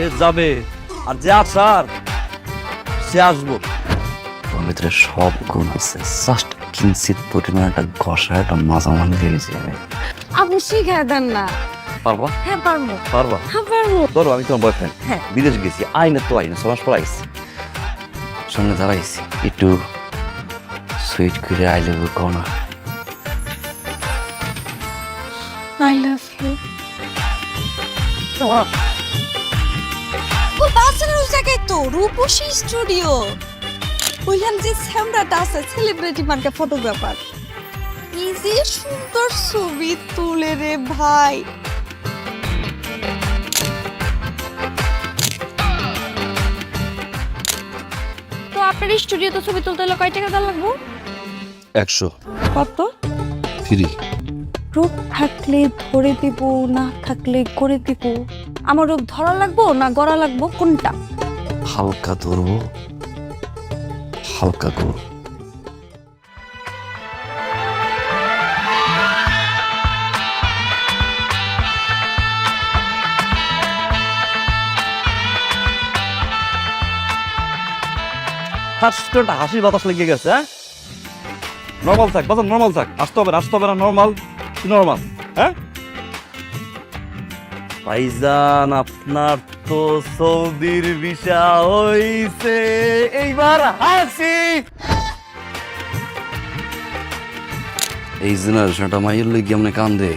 সে যাবে আর যে আসার সে আসব। ওর ভিতরে সব গুণ আছে। জাস্ট কিঞ্চিত পরিমাণ একটা ঘষা একটা মাঝামাঝি লেগেছে আপনি শিখায় দেন না। পারবা? হ্যাঁ পারব। পারবা? হ্যাঁ পারব। ধরো আমি তোমার বয়ফ্রেন্ড হ্যাঁ। বিদেশ গেছি আইনে তো আইনে সমাজ আইসি সামনে দাঁড়াইছি। একটু সুইট করে আই লেবু কনা আই লাভ ইউ ও জায়গায় তো রূপসী স্টুডিও। ওইখানে যে স্যামরাটা আছে সেলিব্রিটি মার্কা ফটোগ্রাফার যে সুন্দর ছবি তুলে রে ভাই। তো আপনার স্টুডিওতে ছবি তুলতে হলে কয় টাকা দেওয়া লাগবো? একশো। কত? ফ্রি রূপ থাকলে ধরে দিব না থাকলে করে দিব। আমার রূপ ধরা লাগবো না গড়া লাগবো? কোনটা? হালকা ধরবো হালকা করব। ফার্স্ট একটা হাসির বাতাস লেগে গেছে হ্যাঁ? নর্মাল থাক বাজার নর্মাল থাক। আসতে হবে আসতে হবে না নর্মাল নর্মাল হ্যাঁ? ভাইজান আপনার তো সৌদির ভিসা হইছে। এইবার হাসি। এই জেনারেশনটা মাইয়ের লই কেমনে কান্দে?